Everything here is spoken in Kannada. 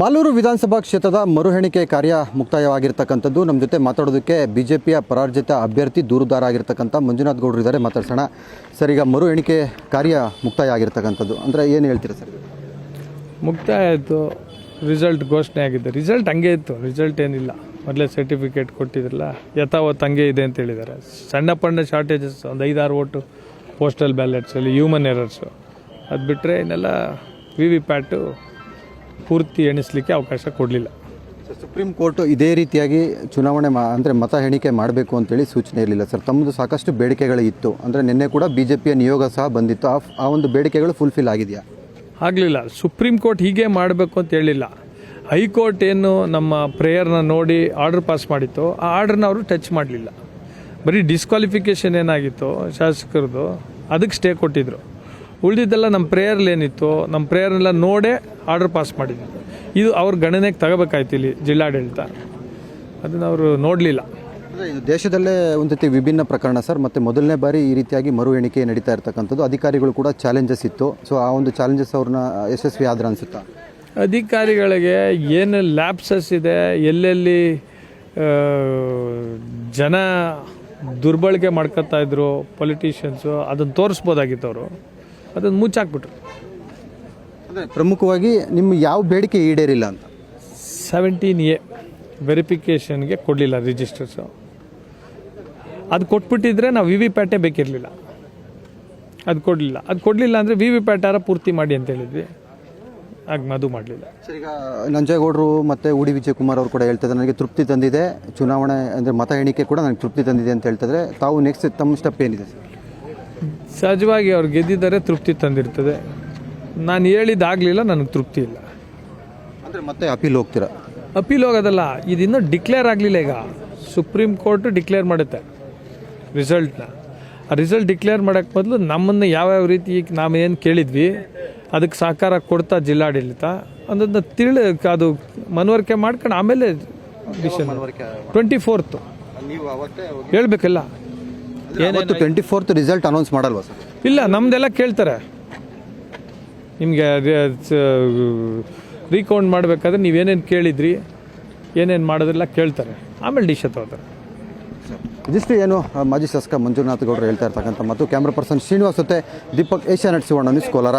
ಮಾಲೂರು ವಿಧಾನಸಭಾ ಕ್ಷೇತ್ರದ ಮರು ಎಣಿಕೆ ಕಾರ್ಯ ಮುಕ್ತಾಯವಾಗಿರ್ತಕ್ಕಂಥದ್ದು. ನಮ್ಮ ಜೊತೆ ಮಾತಾಡೋದಕ್ಕೆ ಬಿ ಜೆ ಪಿಯ ಪರಾಜಿತ ಅಭ್ಯರ್ಥಿ ದೂರುದಾರ ಆಗಿರ್ತಕ್ಕಂಥ ಮಂಜುನಾಥ್ ಗೌಡರು ಇದ್ದಾರೆ. ಮಾತಾಡ್ಸೋಣ. ಸರ್, ಈಗ ಮರು ಎಣಿಕೆ ಕಾರ್ಯ ಮುಕ್ತಾಯ ಆಗಿರ್ತಕ್ಕಂಥದ್ದು ಅಂದರೆ ಏನು ಹೇಳ್ತೀರಾ ಸರ್? ಮುಕ್ತಾಯ ಆಯಿತು. ರಿಸಲ್ಟ್ ಘೋಷಣೆ ಆಗಿದೆ ರಿಸಲ್ಟ್ ಹಂಗೆ ಇತ್ತು. ರಿಸಲ್ಟ್ ಏನಿಲ್ಲ. ಮೊದಲೇ ಸರ್ಟಿಫಿಕೇಟ್ ಕೊಟ್ಟಿದ್ರಲ್ಲ ಯಥಾವತ್ತು ಹಂಗೆ ಇದೆ ಅಂತ ಹೇಳಿದ್ದಾರೆ. ಸಣ್ಣ ಪಣ್ಣ ಶಾರ್ಟೇಜಸ್, ಒಂದು ಐದಾರು ಓಟು, ಪೋಸ್ಟಲ್ ಬ್ಯಾಲೆಟ್ಸಲ್ಲಿ ಹ್ಯೂಮನ್ ಎರರ್ಸು ಅದು ಬಿಟ್ಟರೆ ಇನ್ನೆಲ್ಲ ವಿ ವಿ ಪ್ಯಾಟು ಪೂರ್ತಿ ಎಣಿಸಲಿಕ್ಕೆ ಅವಕಾಶ ಕೊಡಲಿಲ್ಲ. ಸುಪ್ರೀಂ ಕೋರ್ಟ್ ಇದೇ ರೀತಿಯಾಗಿ ಚುನಾವಣೆ ಮಾ ಅಂದರೆ ಮತ ಎಣಿಕೆ ಮಾಡಬೇಕು ಅಂತೇಳಿ ಸೂಚನೆ ಇರಲಿಲ್ಲ ಸರ್. ತಮ್ಮದು ಸಾಕಷ್ಟು ಬೇಡಿಕೆಗಳು ಇತ್ತು. ಅಂದರೆ ನಿನ್ನೆ ಕೂಡ ಬಿ ಜೆ ಪಿಯ ನಿಯೋಗ ಸಹ ಬಂದಿತ್ತು. ಆ ಆ ಒಂದು ಬೇಡಿಕೆಗಳು ಫುಲ್ಫಿಲ್ ಆಗಿದೆಯಾ? ಆಗಲಿಲ್ಲ. ಸುಪ್ರೀಂ ಕೋರ್ಟ್ ಹೀಗೆ ಮಾಡಬೇಕು ಅಂತ ಹೇಳಿಲ್ಲ. ಹೈಕೋರ್ಟ್ ಏನು ನಮ್ಮ ಪ್ರೇಯರ್ನ ನೋಡಿ ಆರ್ಡರ್ ಪಾಸ್ ಮಾಡಿತ್ತು. ಆ ಆರ್ಡ್ರನ್ನ ಅವರು ಟಚ್ ಮಾಡಲಿಲ್ಲ. ಬರೀ ಡಿಸ್ಕ್ವಾಲಿಫಿಕೇಷನ್ ಏನಾಗಿತ್ತು ಶಾಸಕರದು ಅದಕ್ಕೆ ಸ್ಟೇ ಕೊಟ್ಟಿದ್ರು. ಉಳಿದಿದ್ದೆಲ್ಲ ನಮ್ಮ ಪ್ರೇಯರ್ಲಿ ಏನಿತ್ತು ನಮ್ಮ ಪ್ರೇಯರ್ನೆಲ್ಲ ನೋಡೇ ಆರ್ಡರ್ ಪಾಸ್ ಮಾಡಿದ್ವಿ. ಇದು ಅವ್ರ ಗಣನೆಗೆ ತಗೋಬೇಕಾಯ್ತು ಇಲ್ಲಿ ಜಿಲ್ಲಾಡಳಿತ. ಅದನ್ನು ಅವರು ನೋಡಲಿಲ್ಲ. ಇದು ದೇಶದಲ್ಲೇ ಒಂದು ರೀತಿ ವಿಭಿನ್ನ ಪ್ರಕರಣ ಸರ್ ಮತ್ತು ಮೊದಲನೇ ಬಾರಿ ಈ ರೀತಿಯಾಗಿ ಮರು ಎಣಿಕೆ ನಡೀತಾ ಇರ್ತಕ್ಕಂಥದ್ದು ಅಧಿಕಾರಿಗಳು ಕೂಡ ಚಾಲೆಂಜಸ್ ಇತ್ತು. ಸೊ ಆ ಒಂದು ಚಾಲೆಂಜಸ್ ಅವ್ರನ್ನ ಯಶಸ್ವಿ ಆದ್ರೆ ಅನ್ಸುತ್ತಾ? ಅಧಿಕಾರಿಗಳಿಗೆ ಏನು ಲ್ಯಾಪ್ಸಸ್ ಇದೆ ಎಲ್ಲೆಲ್ಲಿ ಜನ ದುರ್ಬಳಕೆ ಮಾಡ್ಕೊತಾ ಇದ್ರು ಪೊಲಿಟಿಷಿಯನ್ಸು ಅದನ್ನು ತೋರಿಸ್ಬೋದಾಗಿತ್ತು ಅವರು. ಅದನ್ನು ಮುಚ್ಚಾಕ್ಬಿಟ್ರು. ಪ್ರಮುಖವಾಗಿ ನಿಮ್ಮ ಯಾವ ಬೇಡಿಕೆ ಈಡೇರಿಲ್ಲ ಅಂತ? ಸೆವೆಂಟೀನ್ ಎ ವೆರಿಫಿಕೇಷನ್ಗೆ ಕೊಡಲಿಲ್ಲ ರಿಜಿಸ್ಟರ್ಸು ಅದು ಕೊಟ್ಬಿಟ್ಟಿದ್ರೆ ನಾವು ವಿ ವಿ ಪ್ಯಾಟೇ ಬೇಕಿರಲಿಲ್ಲ. ಅದು ಕೊಡಲಿಲ್ಲ. ಅದು ಕೊಡಲಿಲ್ಲ ಅಂದರೆ ವಿ ವಿ ಪ್ಯಾಟಾರ ಪೂರ್ತಿ ಮಾಡಿ ಅಂತ ಹೇಳಿದ್ವಿ. ಆಗ ಅದು ಮಾಡಲಿಲ್ಲ. ಸರ್ ಈಗ ನಂಜೇಗೌಡರು ಮತ್ತು ಉಡಿ ವಿಜಯಕುಮಾರ್ ಅವರು ಕೂಡ ಹೇಳ್ತಿದ್ದಾರೆ ನನಗೆ ತೃಪ್ತಿ ತಂದಿದೆ. ಚುನಾವಣೆ ಅಂದರೆ ಮತ ಎಣಿಕೆ ಕೂಡ ನನಗೆ ತೃಪ್ತಿ ತಂದಿದೆ ಅಂತ ಹೇಳ್ತಿದ್ರೆ ತಾವು ನೆಕ್ಸ್ಟ್ ತಮ್ಮ ಸ್ಟೆಪ್ ಏನಿದೆ ಸರ್? ಸಹಜವಾಗಿ ಅವ್ರು ಗೆದ್ದಿದ್ದಾರೆ ತೃಪ್ತಿ ತಂದಿರ್ತದೆ. ನಾನು ಹೇಳಿದಾಗಲಿಲ್ಲ ನನಗೆ ತೃಪ್ತಿ ಇಲ್ಲ. ಅಂದರೆ ಮತ್ತೆ ಅಪೀಲ್ ಹೋಗ್ತೀರಾ? ಅಪೀಲ್ ಹೋಗೋದಲ್ಲ ಇದಿನ್ನೂ ಡಿಕ್ಲೇರ್ ಆಗಲಿಲ್ಲ ಈಗ. ಸುಪ್ರೀಂ ಕೋರ್ಟ್ ಡಿಕ್ಲೇರ್ ಮಾಡುತ್ತೆ ರಿಸಲ್ಟ್ನ. ಆ ರಿಸಲ್ಟ್ ಡಿಕ್ಲೇರ್ ಮಾಡೋಕ್ಕೆ ಮೊದಲು ನಮ್ಮನ್ನು ಯಾವ್ಯಾವ ರೀತಿ ಈಗ ನಾವು ಏನು ಕೇಳಿದ್ವಿ ಅದಕ್ಕೆ ಸಹಕಾರ ಕೊಡ್ತಾ ಜಿಲ್ಲಾಡಳಿತ ಅದನ್ನು ತಿಳಿ ಅದು ಮನವರಿಕೆ ಮಾಡ್ಕೊಂಡು ಆಮೇಲೆ ಡಿಸಿಷನ್ ಟ್ವೆಂಟಿ ಫೋರ್ತು ಹೇಳ್ಬೇಕಲ್ಲ. ಅವತ್ತು ಟ್ವೆಂಟಿ ಫೋರ್ತ್ ರಿಸಲ್ಟ್ ಅನೌನ್ಸ್ ಮಾಡಲ್ವಾ ಸರ್? ಇಲ್ಲ ನಮ್ದೆಲ್ಲ ಕೇಳ್ತಾರೆ. ನಿಮಗೆ ರೀಕೌಂಟ್ ಮಾಡಬೇಕಾದ್ರೆ ನೀವೇನೇನು ಕೇಳಿದ್ರಿ ಏನೇನು ಮಾಡೋದಿಲ್ಲ ಕೇಳ್ತಾರೆ. ಆಮೇಲೆ ಡಿಶ್ ತಗೋತಾರೆ. ಇದಿಷ್ಟು ಏನು ಮಾಜಿ ಶಾಸಕ ಮಂಜುನಾಥ್ ಗೌಡರು ಹೇಳ್ತಾ ಇರ್ತಕ್ಕಂಥ ಮತ್ತು ಕ್ಯಾಮ್ರಾ ಪರ್ಸನ್ ಶ್ರೀನಿವಾಸ್ ಜೊತೆ ದೀಪಕ್ ಏಷ್ಯಾನೆಟ್ ಸುವರ್ಣ ನ್ಯೂಸ್ ಕೋಲಾರ.